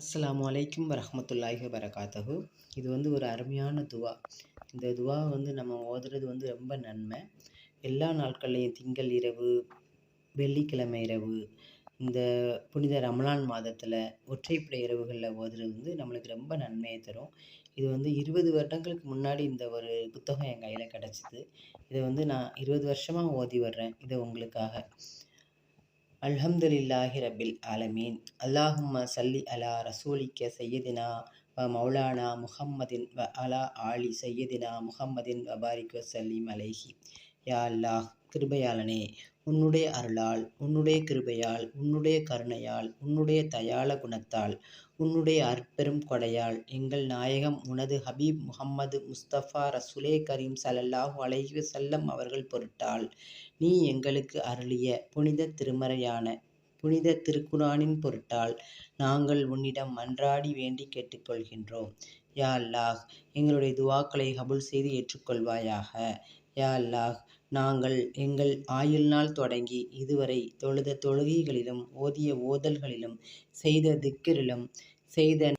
அஸ்லாம் வலைக்கும் வரமத்துல்லாஹி வரகாத்தகு இது வந்து ஒரு அருமையான துவா. இந்த துவா வந்து நம்ம ஓதுறது வந்து ரொம்ப நன்மை. எல்லா நாட்கள்லையும் திங்கள் இரவு வெள்ளிக்கிழமை இரவு இந்த புனித ரமலான் மாதத்தில் ஒற்றைப்படை இரவுகளில் ஓதுறது வந்து நம்மளுக்கு ரொம்ப நன்மையை தரும். இது வந்து இருபது வருடங்களுக்கு முன்னாடி இந்த ஒரு புத்தகம் என் கையில் கிடச்சிது. இதை வந்து நான் இருபது வருஷமாக ஓதி வர்றேன் இது உங்களுக்காக. அல்ஹம்துலில்லாஹி ரபில் ஆலமீன். அல்லாஹும்ம சல்லி அலா ரசூலிக்க சையதினா வ மௌலானா முஹம்மதின் வ அலா ஆலி சையதினா முஹம்மதின் வபாரிக் வசல்லிம் அலைஹி. யா அல்லாஹ் கிருபையாளனே உன்னுடைய அருளால் உன்னுடைய கிருபையால் உன்னுடைய கருணையால் உன்னுடைய தயாள குணத்தால் உன்னுடைய அற்பெரும் கொடையால் எங்கள் நாயகம் உனது ஹபீப் முகம்மது முஸ்தபா ரசுலே கரீம் சலல்லாஹு அலைஹி செல்லம் அவர்கள் பொருட்டால் நீ எங்களுக்கு அருளிய புனித திருமறையான புனித திருக்குரானின் பொருட்டால் நாங்கள் உன்னிடம் மன்றாடி வேண்டி கேட்டுக்கொள்கின்றோம். யா அல்லாஹ் எங்களுடைய துவாக்களை கபுல் செய்து ஏற்றுக்கொள்வாயாக. யா அல்லாஹ் நாங்கள் எங்கள் ஆயுள் நாள் தொடங்கி இதுவரை தொழுத தொழுகைகளிலும் ஓதிய ஓதல்களிலும் செய்த திக்கிரிலும் செய்த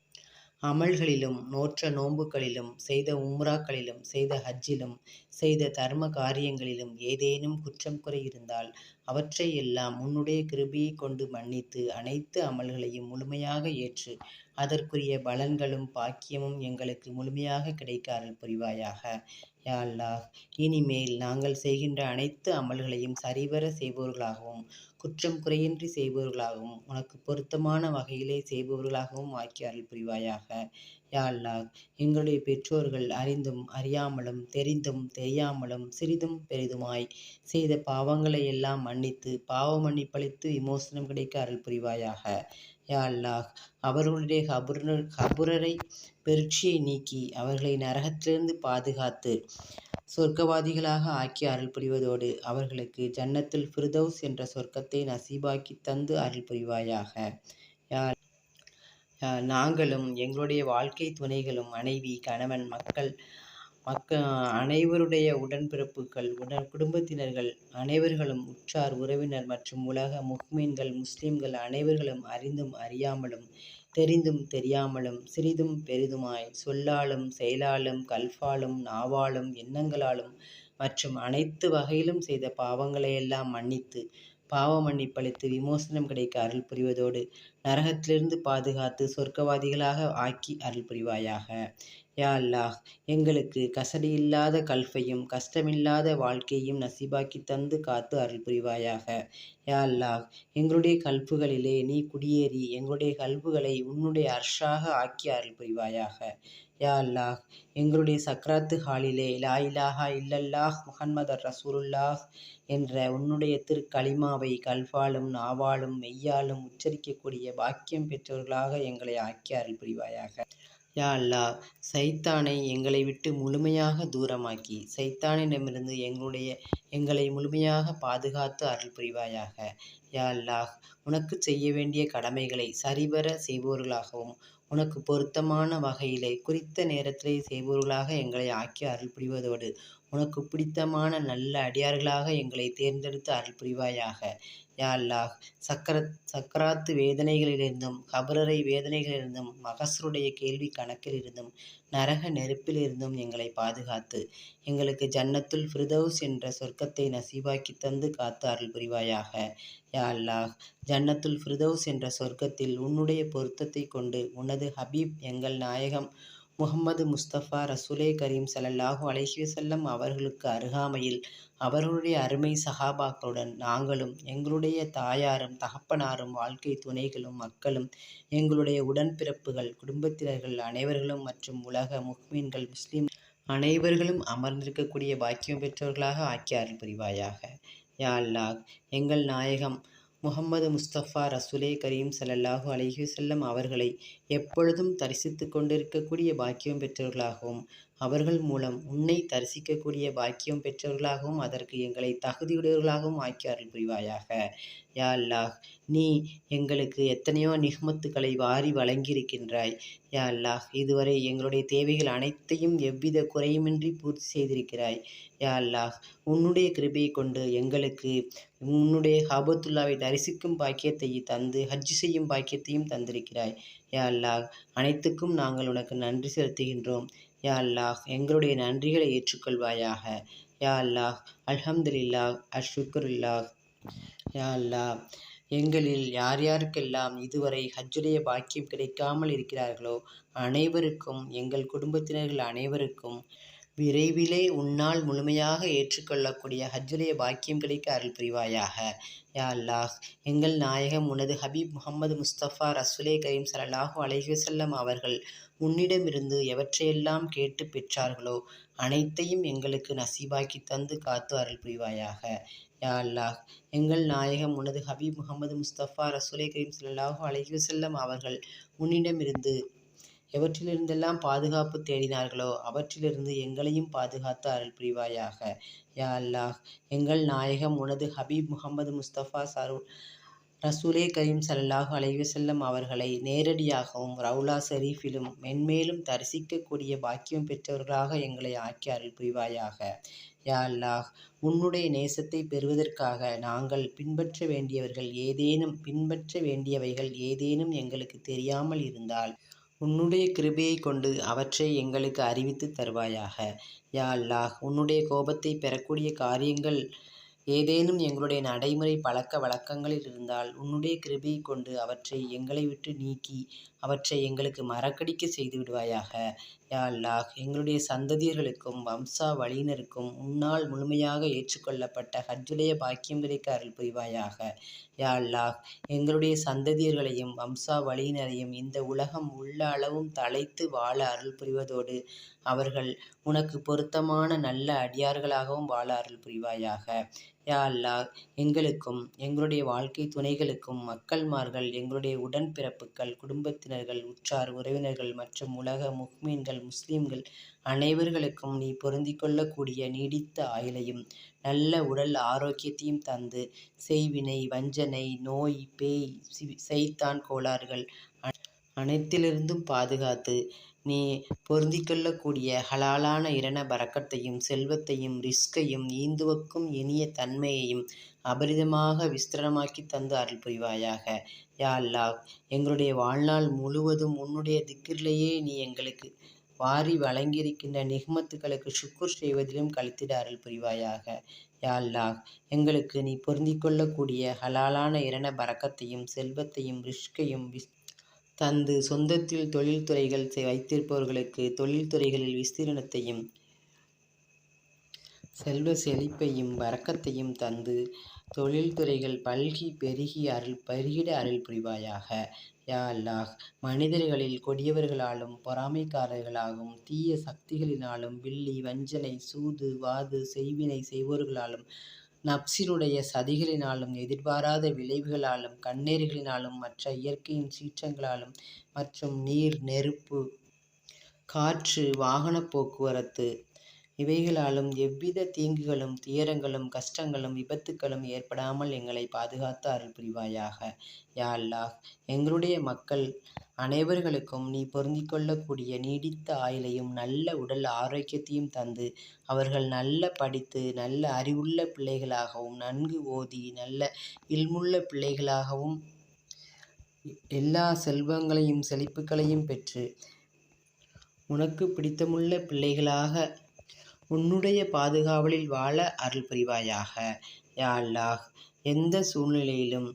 அமல்களிலும் நோற்ற நோன்புகளிலும் செய்த உம்ராக்களிலும் செய்த ஹஜ்ஜிலும் செய்த தர்ம காரியங்களிலும் ஏதேனும் குற்றம் குறை இருந்தால் அவற்றை எல்லாம் உன்னுடைய கிருபியை கொண்டு மன்னித்து அனைத்து அமல்களையும் முழுமையாக ஏற்று அதற்குரிய பலன்களும் பாக்கியமும் எங்களுக்கு முழுமையாக கிடைக்க அருள் புரிவாயாக. யா அல்லாஹ் இனிமேல் நாங்கள் செய்கின்ற அனைத்து அமல்களையும் சரிவர செய்பவர்களாகவும் குற்றம் குறையின்றி செய்பவர்களாகவும் உனக்கு பொருத்தமான வகையிலே செய்பவர்களாகவும் ஆக்கி அருள் புரிவாயாக. யா அல்லாஹ் எங்களுடைய பெற்றோர்கள் அறிந்தும் அறியாமலும் தெரிந்தும் தெரியாமலும் சிறிதும் பெரிதுமாய் செய்த பாவங்களை எல்லாம் மன்னித்து பாவ மன்னிப்பளித்து விமோசனம் கிடைக்க அருள் புரிவாயாக. யா அல்லாஹ் அவர்களுடைய கபுரர் கபுரரை பெருட்சியை நீக்கி அவர்களை நரகத்திலிருந்து பாதுகாத்து சொர்க்கவாதிகளாக ஆக்கி அருள் புரிவதோடு அவர்களுக்கு ஜன்னத்தில் ஃபிர்தௌஸ் என்ற சொர்க்கத்தை நசீபாக்கி தந்து அருள் புரிவாயாக. யார் நாங்களும் எங்களுடைய வாழ்க்கை துணைகளும் மனைவி கணவன் மக்கள் மக்க அனைவருடைய உடன்பிறப்புகள் உடன் குடும்பத்தினர்கள் அனைவர்களும் உற்றார் உறவினர் மற்றும் உலக முக்மீன்கள் முஸ்லிம்கள் அனைவர்களும் அறிந்தும் அறியாமலும் தெரிந்தும் தெரியாமலும் சிறிதும் பெரிதுமாய் சொல்லாலும் செயலாலும் கல்ஃபாலும் நாவாலும் எண்ணங்களாலும் மற்றும் அனைத்து வகையிலும் செய்த பாவங்களையெல்லாம் மன்னித்து பாவ மன்னிப்பளித்து விமோசனம் கிடைக்க அருள் புரிவதோடு நரகத்திலிருந்து பாதுகாத்து சொர்க்கவாதிகளாக ஆக்கி அருள் புரிவாயாக. யா அல்லாஹ் எங்களுக்கு கசடியில்லாத கல்ஃபையும் கஷ்டமில்லாத வாழ்க்கையும் நசீபாக்கி தந்து காத்து அருள் புரிவாயாக. யா அல்லாஹ் எங்களுடைய கல்புகளிலே நீ குடியேறி எங்களுடைய கல்புகளை உன்னுடைய அர்ஷாக ஆக்கி அருள் புரிவாயாக. யா அல்லாஹ் எங்களுடைய சக்ராத்து ஹாலிலே லா இலாஹா இல்லல்லாஹ் முஹம்மது ரசூலுல்லாஹ் என்ற உன்னுடைய திருக்களிமாவை கல்வாலும் நாவாலும் மெய்யாலும் உச்சரிக்கக்கூடிய பாக்கியம் பெற்றவர்களாக எங்களை ஆக்கி அருள் புரிவாயாக. யா அல்லா சைத்தானை எங்களை விட்டு முழுமையாக தூரமாக்கி சைத்தானிடமிருந்து எங்களுடைய எங்களை முழுமையாக பாதுகாத்து அருள் புரிவாயாக. யா அல்லாஹ் உனக்கு செய்ய வேண்டிய கடமைகளை சரிவர செய்பவர்களாகவும் உனக்கு பொருத்தமான வகையிலே குறித்த நேரத்திலே செய்பவர்களாக எங்களை ஆக்கி அருள் புரிவதோடு உனக்கு பிடித்தமான நல்ல அடியார்களாக எங்களை தேர்ந்தெடுத்து அருள் புரிவாயாக. யா அல்லாஹ் சக்கர சக்கராத்து வேதனைகளிலிருந்தும் கபரரை வேதனைகளிலிருந்தும் மகசருடைய கேள்வி கணக்கிலிருந்தும் நரக நெருப்பிலிருந்தும் எங்களை பாதுகாத்து எங்களுக்கு ஜன்னத்துல் ஃபிர்தௌஸ் என்ற சொர்க்கத்தை நசீபாக்கி தந்து காத்து அருள் புரிவாயாக. யா அல்லாஹ் ஜன்னத்துல் ஃபிர்தௌஸ் என்ற சொர்க்கத்தில் உன்னுடைய பொருத்தத்தை கொண்டு உனது ஹபீப் எங்கள் நாயகம் முகமது முஸ்தபா ரசூலே கரீம் சல்லல்லாஹூ அலஹிவசல்லம் அவர்களுக்கு அருகாமையில் அவர்களுடைய அருமை சஹாபாக்களுடன் நாங்களும் எங்களுடைய தாயாரும் தகப்பனாரும் வாழ்க்கை துணைகளும் மக்களும் எங்களுடைய உடன்பிறப்புகள் குடும்பத்தினர்கள் அனைவர்களும் மற்றும் உலக முக்மீன்கள் முஸ்லீம் அனைவர்களும் அமர்ந்திருக்கக்கூடிய பாக்கியம் பெற்றவர்களாக ஆக்கி அருள் புரிவாயாக. யா அல்லாஹ் எங்கள் நாயகம் முகமது முஸ்தபா ரசுலே கரீம் சல்லல்லாஹு அலைஹி வஸல்லம் அவர்களை எப்பொழுதும் தரிசித்து கொண்டிருக்கக்கூடிய பாக்கியம் பெற்றவர்களாகவும் அவர்கள் மூலம் உன்னை தரிசிக்கக்கூடிய பாக்கியம் பெற்றவர்களாகவும் அதற்கு எங்களை தகுதியுடையவர்களாகவும் ஆக்கி அருள் புரிவாயாக. யா அல்லாஹ் நீ எங்களுக்கு எத்தனையோ நிஹ்மத்துக்களை வாரி வழங்கியிருக்கின்றாய். யா அல்லாஹ் இதுவரை எங்களுடைய தேவைகள் அனைத்தையும் எவ்வித குறையுமின்றி பூர்த்தி செய்திருக்கிறாய். யா அல்லாஹ் உன்னுடைய கிருபையை கொண்டு எங்களுக்கு உன்னுடைய ஹபத்துல்லாவை தரிசிக்கும் பாக்கியத்தை தந்து ஹஜ் செய்யும் பாக்கியத்தையும் தந்திருக்கிறாய். யா அல்லாஹ் அனைத்துக்கும் நாங்கள் உனக்கு நன்றி செலுத்துகின்றோம். யா அல்லாஹ் எங்களுடைய நன்றிகளை ஏற்றுக்கொள்வாயாக. யா அல்லாஹ் அல்ஹம்துலில்லாஹ் அஷ்ஷுக்குருல்லாஹ். யா அல்லாஹ் எங்களில் யார் யாருக்கெல்லாம் இதுவரை ஹஜ்ஜுடைய பாக்கியம் கிடைக்காமல் இருக்கிறார்களோ அனைவருக்கும் எங்கள் குடும்பத்தினர்கள் அனைவருக்கும் விரைவிலே உன்னால் முழுமையாக ஏற்றுக்கொள்ளக்கூடிய ஹஜ்ஜுடைய பாக்கியம் கிடைக்க அருள் புரிவாயாக. யா அல்லாஹ் எங்கள் நாயகம் உனது ஹபீப் முகமது முஸ்தபா ரசுலே கரீம் ஸல்லல்லாஹு அலைஹி அவர்கள் உன்னிடமிருந்து எவற்றையெல்லாம் கேட்டு பெற்றார்களோ அனைத்தையும் எங்களுக்கு நசீபாக்கி தந்து காத்து அருள் புரிவாயாக. யா அல்லாஹ். எங்கள் நாயகம் உனது ஹபீப் முகமது முஸ்தபா ரசூலை கரீம் ஸல்லல்லாஹு அலைஹி செல்லம் அவர்கள் உன்னிடமிருந்து எவற்றிலிருந்தெல்லாம் பாதுகாப்பு தேடினார்களோ அவற்றிலிருந்து எங்களையும் பாதுகாத்து அருள் புரிவாயாக. யா அல்லாஹ் எங்கள் நாயகம் உனது ஹபீப் முகமது முஸ்தபா சரு ரசூலே கரீம் ஸல்லல்லாஹு அலைஹி வஸல்லம் அவர்களை நேரடியாகவும் ரவுலா ஷரீஃபிலும் மென்மேலும் தரிசிக்கக்கூடிய பாக்கியம் பெற்றவர்களாக எங்களை ஆக்கி அருள் புரிவாயாக யா அல்லாஹ் உன்னுடைய நேசத்தை பெறுவதற்காக நாங்கள் பின்பற்ற வேண்டியவர்கள் ஏதேனும் பின்பற்ற வேண்டியவைகள் ஏதேனும் எங்களுக்கு தெரியாமல் இருந்தால் உன்னுடைய கிருபையை கொண்டு அவற்றை எங்களுக்கு அறிவித்து தருவாயாக. யா அல்லாஹ் உன்னுடைய கோபத்தை பெறக்கூடிய காரியங்கள் ஏதேனும் எங்களுடைய நடைமுறை பழக்க வழக்கங்களில் இருந்தால் உன்னுடைய கிருபையை கொண்டு அவற்றை எங்களை விட்டு நீக்கி அவற்றை எங்களுக்கு மறக்கடிக்க செய்து விடுவாயாக. யா அல்லாஹ் எங்களுடைய சந்ததியர்களுக்கும் வம்சா வழியினருக்கும் உன்னால் முழுமையாக ஏற்றுக்கொள்ளப்பட்ட ஹஜ்ஜுடைய பாக்கியம் கிடைக்க அருள் புரிவாயாக. யா அல்லாஹ் எங்களுடைய சந்ததியர்களையும் வம்சா வழியினரையும் இந்த உலகம் உள்ள அளவும் தலைத்து வாழ அருள் புரிவதோடு அவர்கள் உனக்கு பொருத்தமான நல்ல அடியார்களாகவும் வாழ அருள் புரிவாயாக. யா அல்லாஹ் எங்களுக்கும் எங்களுடைய வாழ்க்கை துணைகளுக்கும் மக்கள்மார்கள் எங்களுடைய உடன்பிறப்புகள் குடும்பத்தினர்கள் உற்றார் உறவினர்கள் மற்றும் உலக முக்மீன்கள் முஸ்லீம்கள் அனைவர்களுக்கும் நீ பொருந்தி கொள்ளக்கூடிய நீடித்த ஆயுளையும் நல்ல உடல் ஆரோக்கியத்தையும் தந்து செய்வினை வஞ்சனை நோய் பேய் சி- செய்தான் கோளாறுகள் அனைத்திலிருந்தும் பாதுகாத்து நீ பொருந்திக்கொள்ளக்கூடிய ஹலாலான இரண பரக்கத்தையும் செல்வத்தையும் ரிஸ்கையும் ஈந்துவக்கும் இனிய தன்மையையும் அபரிதமாக விஸ்திரமாக்கி தந்து அருள் புரிவாயாக. யா அல்லாஹ் எங்களுடைய வாழ்நாள் முழுவதும் உன்னுடைய திக்கிலேயே நீ எங்களுக்கு வாரி வழங்கியிருக்கின்ற நிகமத்துக்களுக்கு சுக்குர் செய்வதிலும் கழித்திட அருள் புரிவாயாக. யா அல்லாஹ் எங்களுக்கு நீ பொருந்திக் கொள்ளக்கூடிய ஹலாலான இரண பரக்கத்தையும் செல்வத்தையும் ரிஷ்கையும் விஸ் தந்து சொந்தத்தில் தொழில்துறைகள் வைத்திருப்பவர்களுக்கு தொழில்துறைகளில் விஸ்தீரணத்தையும் செல்வ செழிப்பையும் வரக்கத்தையும் தந்து தொழில்துறைகள் பல்கி பெருகி அருள் பெருகிட அருள் புரிவாயாக. யா அல்லாஹ் மனிதர்களில் கொடியவர்களாலும் பொறாமைக்காரர்களாகவும் தீய சக்திகளினாலும் வில்லி வஞ்சனை சூது வாது செய்வினை செய்வோர்களாலும் நப்சினுடைய சதிகளினாலும் எதிர்பாராத விளைவுகளாலும் கண்ணீர்களினாலும் மற்ற இயற்கையின் சீற்றங்களாலும் மற்றும் நீர் நெருப்பு காற்று வாகன போக்குவரத்து இவைகளாலும் எவ்வித தீங்குகளும் துயரங்களும் கஷ்டங்களும் விபத்துக்களும் ஏற்படாமல் எங்களை பாதுகாத்து அருள் புரிவாயாக. யா அல்லாஹ் எங்களுடைய மக்கள் அனைவர்களுக்கும் நீ பொருந்திக் கொள்ளக்கூடிய நீடித்த ஆயுளையும் நல்ல உடல் ஆரோக்கியத்தையும் தந்து அவர்கள் நல்ல படித்து நல்ல அறிவுள்ள பிள்ளைகளாகவும் நன்கு ஓதி நல்ல இல்முள்ள பிள்ளைகளாகவும் எல்லா செல்வங்களையும் செழிப்புகளையும் பெற்று உனக்கு பிடித்தமுள்ள பிள்ளைகளாக உன்னுடைய பாதுகாவலில் வாழ அருள் புரிவாயாக யா அல்லாஹ் எந்த சூழ்நிலையிலும்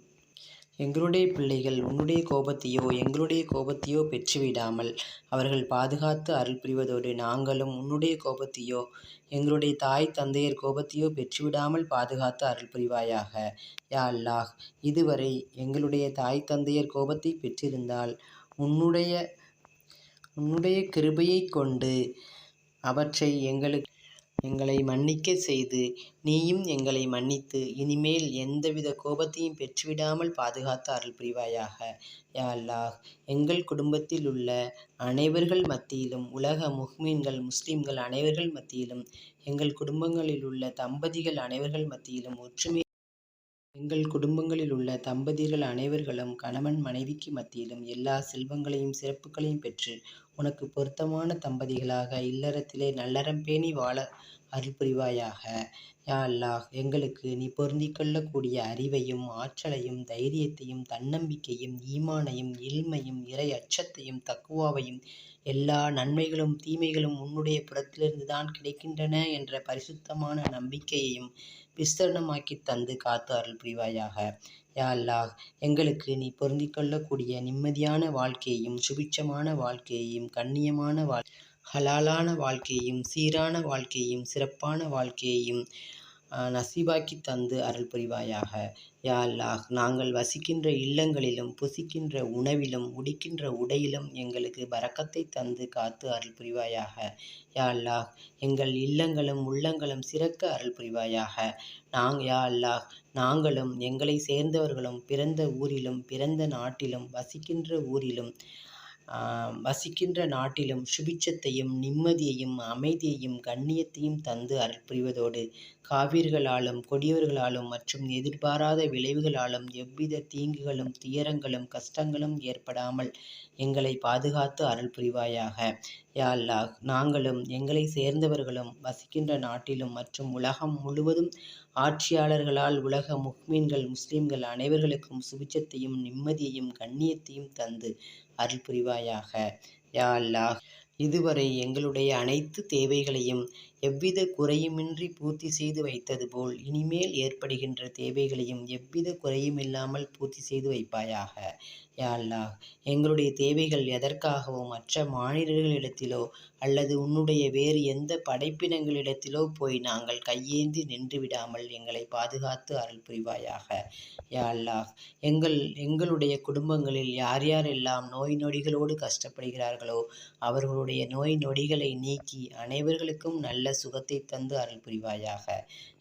எங்களுடைய பிள்ளைகள் உன்னுடைய கோபத்தையோ எங்களுடைய கோபத்தையோ பெற்றுவிடாமல் அவர்கள் பாதுகாத்து அருள் புரிவதோடு நாங்களும் உன்னுடைய கோபத்தையோ எங்களுடைய தாய் தந்தையர் கோபத்தையோ பெற்றுவிடாமல் பாதுகாத்து அருள் புரிவாயாக யா அல்லாஹ் இதுவரை எங்களுடைய தாய் தந்தையர் கோபத்தை பெற்றிருந்தால் உன்னுடைய உன்னுடைய கிருபையை கொண்டு அவற்றை எங்களுக்கு எங்களை மன்னிக்க செய்து நீயும் எங்களை மன்னித்து இனிமேல் எந்தவித கோபத்தையும் பெற்றுவிடாமல் பாதுகாத்து அருள் புரிவாயாக. யா அல்லாஹ் எங்கள் குடும்பத்தில் உள்ள அனைவர்கள் மத்தியிலும் உலக முஹ்மீன்கள் முஸ்லிம்கள் அனைவர்கள் மத்தியிலும் எங்கள் குடும்பங்களில் உள்ள தம்பதிகள் அனைவர்கள் மத்தியிலும் ஒற்றுமை எங்கள் குடும்பங்களில் உள்ள தம்பதியர்கள் அனைவர்களும் கணவன் மனைவிக்கு மத்தியிலும் எல்லா செல்வங்களையும் சிறப்புகளையும் பெற்று உனக்கு பொருத்தமான தம்பதிகளாக இல்லறத்திலே நல்லறம் பேணி வாழ அருள் புரிவாயாக யா அல்லாஹ் எங்களுக்கு நீ பொருந்தி கொள்ளக்கூடிய அறிவையும் ஆற்றலையும் தைரியத்தையும் தன்னம்பிக்கையும் ஈமானையும் இல்மையும் இறை அச்சத்தையும் தக்குவாவையும் எல்லா நன்மைகளும் தீமைகளும் உன்னுடைய புறத்திலிருந்து தான் கிடைக்கின்றன என்ற பரிசுத்தமான நம்பிக்கையையும் விஸ்தரணமாக்கி தந்து காத்து அருள் புரிவாயாக. யா அல்லாஹ் எங்களுக்கு நீ பொருந்திக் கொள்ளக்கூடிய நிம்மதியான வாழ்க்கையையும் சுபிட்சமான வாழ்க்கையையும் கண்ணியமான வாழ் ஹலாலான வாழ்க்கையையும் சீரான வாழ்க்கையையும் சிறப்பான வாழ்க்கையையும் நசீபாக்கி தந்து அருள் புரிவாயாக. யா அல்லாஹ் நாங்கள் வசிக்கின்ற இல்லங்களிலும் புசிக்கின்ற உணவிலும் உடிக்கின்ற உடையிலும் எங்களுக்கு பறக்கத்தை தந்து காத்து அருள் புரிவாயாக. யா அல்லாஹ் எங்கள் இல்லங்களும் உள்ளங்களும் சிறக்க அருள் புரிவாயாக. நாங் யா அல்லாஹ் நாங்களும் எங்களை சேர்ந்தவர்களும் பிறந்த ஊரிலும் பிறந்த நாட்டிலும் வசிக்கின்ற ஊரிலும் வசிக்கின்ற நாட்டிலும் சுபிட்சத்தையும் நிம்மதியையும் அமைதியையும் கண்ணியத்தையும் தந்து அருள் புரிவதோடு காவிர்களாலும் கொடியவர்களாலும் மற்றும் எதிர்பாராத விளைவுகளாலும் எவ்வித தீங்குகளும் துயரங்களும் கஷ்டங்களும் ஏற்படாமல் எங்களை பாதுகாத்து அருள் புரிவாயாக யா அல்லாஹ் நாங்களும் எங்களை சேர்ந்தவர்களும் வசிக்கின்ற நாட்டிலும் மற்றும் உலகம் முழுவதும் ஆட்சியாளர்களால் உலக முஹ்மீன்கள் முஸ்லிம்கள் அனைவர்களுக்கும் சுபிச்சத்தையும் நிம்மதியையும் கண்ணியத்தையும் தந்து அருள் புரிவாயாக யா அல்லாஹ் இதுவரை எங்களுடைய அனைத்து தேவைகளையும் எவ்வித குறையுமின்றி பூர்த்தி செய்து வைத்தது போல் இனிமேல் ஏற்படுகின்ற தேவைகளையும் எவ்வித குறையும் இல்லாமல் பூர்த்தி செய்து வைப்பாயாக. யா அல்லாஹ் எங்களுடைய தேவைகள் எதற்காகவோ மற்ற மாநிலர்களிடத்திலோ அல்லது உன்னுடைய வேறு எந்த படைப்பினங்களிடத்திலோ போய் நாங்கள் கையேந்தி நின்று விடாமல் எங்களை பாதுகாத்து அருள் புரிவாயாக. யா அல்லாஹ் எங்கள் எங்களுடைய குடும்பங்களில் யார் யாரெல்லாம் நோய் நொடிகளோடு கஷ்டப்படுகிறார்களோ அவர்களுடைய நோய் நொடிகளை நீக்கி அனைவர்களுக்கும் நல்ல சுகத்தை தந்து அருள் புரிவாயாக.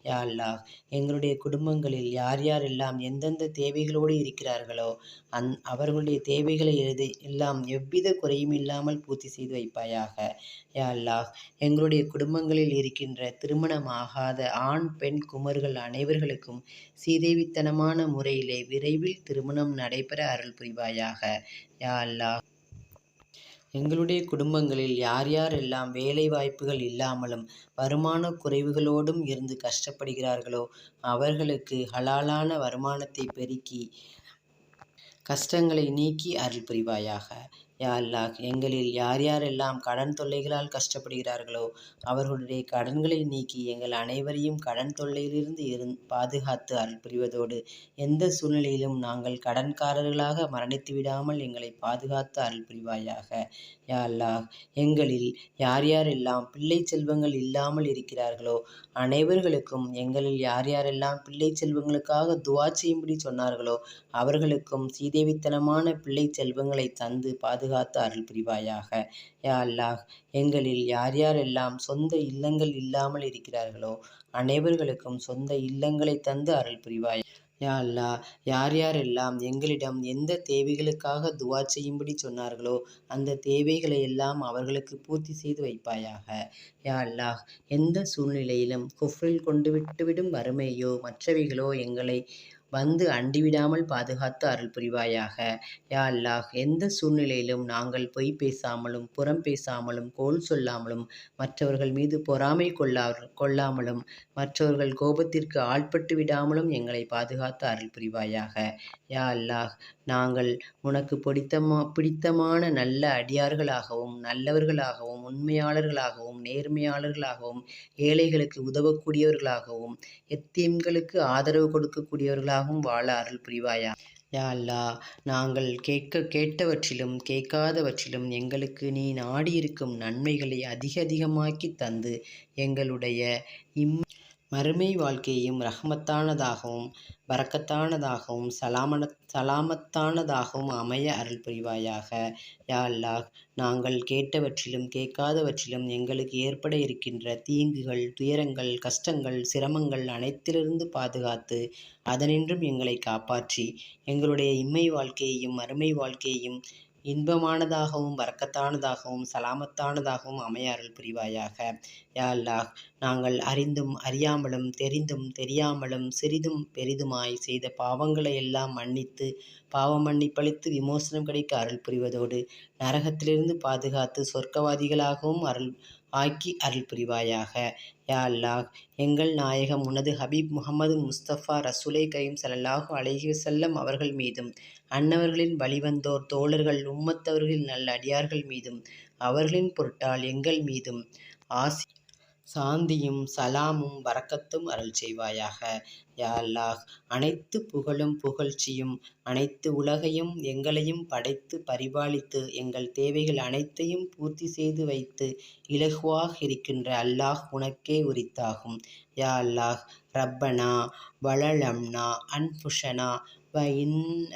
யா அல்லாஹ் எங்களுடைய குடும்பங்களில் யார் யார் எல்லாம் எந்தெந்த தேவைகளோடு இருக்கிறார்களோ அந் அவர்களுடைய தேவைகளை எழுதி எல்லாம் எவ்வித குறையும் இல்லாமல் பூர்த்தி செய்து வைப்பாயாக. யா அல்லாஹ் எங்களுடைய குடும்பங்களில் இருக்கின்ற திருமணமாகாத ஆண் பெண் குமர்கள் அனைவர்களுக்கும் சீதேவித்தனமான முறையிலே விரைவில் திருமணம் நடைபெற அருள் புரிவாயாக. யா அல்லாஹ் எங்களுடைய குடும்பங்களில் யார் யாரெல்லாம் வேலை வாய்ப்புகள் இல்லாமலும் வருமான குறைவுகளோடும் இருந்து கஷ்டப்படுகிறார்களோ அவர்களுக்கு ஹலாலான வருமானத்தை பெருக்கி கஷ்டங்களை நீக்கி அருள் புரிவாயாக. யா அல்லாஹ் எங்களில் யார் யாரெல்லாம் கடன் தொல்லைகளால் கஷ்டப்படுகிறார்களோ அவர்களுடைய கடன்களை நீக்கி எங்கள் அனைவரையும் கடன் தொல்லையிலிருந்து இருந் பாதுகாத்து அருள் புரிவதோடு எந்த சூழ்நிலையிலும் நாங்கள் கடன்காரர்களாக மரணித்து விடாமல் எங்களை பாதுகாத்து அருள் புரிவாயாக. யா அல்லாஹ் எங்களில் யார் யாரெல்லாம் பிள்ளை செல்வங்கள் இல்லாமல் இருக்கிறார்களோ அனைவர்களுக்கும் எங்களில் யார் யாரெல்லாம் பிள்ளை செல்வங்களுக்காக துவா செய்யும்படி சொன்னார்களோ அவர்களுக்கும் சீதேவித்தனமான பிள்ளை செல்வங்களை தந்து பாது பாதுகாத்து அருள் புரிவாயாக. யா அல்லாஹ் எங்களில் யார் யாரெல்லாம் சொந்த இல்லங்கள் இல்லாமல் இருக்கிறார்களோ அனைவர்களுக்கும் சொந்த இல்லங்களை தந்து அருள் புரிவாய். யா அல்லா யார் யாரெல்லாம் எங்களிடம் எந்த தேவைகளுக்காக துவா செய்யும்படி சொன்னார்களோ அந்த தேவைகளை எல்லாம் அவர்களுக்கு பூர்த்தி செய்து வைப்பாயாக. யா அல்லாஹ் எந்த சூழ்நிலையிலும் குஃப்ரில் கொண்டு விட்டுவிடும் வறுமையோ மற்றவைகளோ எங்களை வந்து அண்டிவிடாமல் பாதுகாத்து அருள் புரிவாயாக. யா அல்லாஹ் எந்த சூழ்நிலையிலும் நாங்கள் பொய் பேசாமலும் புறம் பேசாமலும் கோல் சொல்லாமலும் மற்றவர்கள் மீது பொறாமை கொள்ளா கொள்ளாமலும் மற்றவர்கள் கோபத்திற்கு ஆள்பட்டு விடாமலும் எங்களை பாதுகாத்து அருள் புரிவாயாக. யா அல்லாஹ் நாங்கள் உனக்கு பிடித்தமா பிடித்தமான நல்ல அடியார்களாகவும் நல்லவர்களாகவும் உண்மையாளர்களாகவும் நேர்மையாளர்களாகவும் ஏழைகளுக்கு உதவக்கூடியவர்களாகவும் எத்தீம்களுக்கு ஆதரவு கொடுக்கக்கூடியவர்களாகவும் வாழ அருள் புரிவாயா? யா அல்லா நாங்கள் கேட்க கேட்டவற்றிலும் கேட்காதவற்றிலும் எங்களுக்கு நீ நாடியிருக்கும் நன்மைகளை அதிக அதிகமாக்கி தந்து எங்களுடைய இம் மறுமை வாழ்க்கையும் ரஹமத்தானதாகவும் பறக்கத்தானதாகவும் சலாமன சலாமத்தானதாகவும் அமைய அருள் புரிவாயாக. யா அல்லாஹ் நாங்கள் கேட்டவற்றிலும் கேட்காதவற்றிலும் எங்களுக்கு ஏற்பட இருக்கின்ற தீங்குகள் துயரங்கள் கஷ்டங்கள் சிரமங்கள் அனைத்திலிருந்து பாதுகாத்து அதனின்றும் எங்களை காப்பாற்றி. எங்களுடைய இம்மை வாழ்க்கையையும் மறுமை வாழ்க்கையையும் இன்பமானதாகவும் வரக்கத்தானதாகவும் சலாமத்தானதாகவும் அமைய அருள் புரிவாயாக. யா அல்லாஹ் நாங்கள் அறிந்தும் அறியாமலும் தெரிந்தும் தெரியாமலும் சிறிதும் பெரிதுமாய் செய்த பாவங்களை எல்லாம் மன்னித்து பாவ மன்னிப்பளித்து விமோசனம் கிடைக்க அருள் புரிவதோடு நரகத்திலிருந்து பாதுகாத்து சொர்க்கவாதிகளாகவும் அருள் ஆக்கி அருள் புரிவாயாக யா அல்லாஹ் எங்கள் நாயகம் உனது ஹபீப் முகமது முஸ்தபா ரசூலை கரீம் ஸல்லல்லாஹு அலைஹி செல்லம் அவர்கள் மீதும் அன்னவர்களின் வழிவந்தோர் தோழர்கள் உம்மத்தவர்களின் நல்ல அடியார்கள் மீதும் அவர்களின் பொருட்டால் எங்கள் மீதும் ஆசி சாந்தியும் சலாமும் வரக்கத்தும் அருள் செய்வாயாக. யா அல்லாஹ் அனைத்து புகழும் புகழ்ச்சியும் அனைத்து உலகையும் எங்களையும் படைத்து பரிபாலித்து எங்கள் தேவைகள் அனைத்தையும் பூர்த்தி செய்து வைத்து இலகுவாக இருக்கின்ற அல்லாஹ் உனக்கே உரித்தாகும். யா அல்லாஹ் ரப்பனா வளலம்னா அன்புஷனா வ இன்ன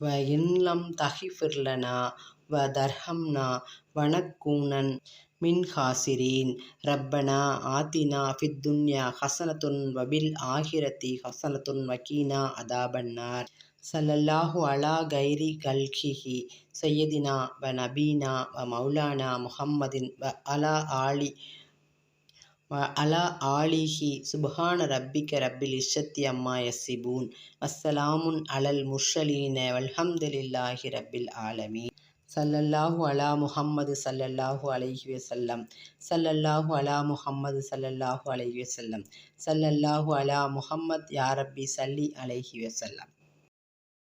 வ இன்லம் தஹிஃபிர்லனா வ தர்ஹம்னா வனக்கூனன் மின் ஹாசிரீன் ரப்பனா ஆத்தினா ஃபித்துன்யா ஹசனத்துன் வபில் ஆஹிரத்தி ஹசனத்துன் வக்கீனா அதாபன்னார். சல்லல்லாஹு அலா கைரி கல்கிஹி. சையதினா வ நபீனா வ மௌலானா முஹம்மதின் வ அலா ஆலி வ அலா ஆலிஹி. சுபஹான ரப்பிக்க ரப்பில் இஷத்தி அம்மா யசிபூன் அஸ்ஸலாமுன் அலல் முர்ஷலீன வல்ஹம்துலில்லாஹி ரப்பில் ஆலமீன். சல்லல்லாஹு அலா முஹம்மது சல்லல்லாஹு அலைஹி வஸல்லம். சல்லல்லாஹு அலா முஹம்மது சல்லல்லாஹு அலைஹி வஸல்லம். சல்லல்லாஹு அலா முஹம்மத் யாரப்பி சல்லி அலைஹி வஸல்லம்.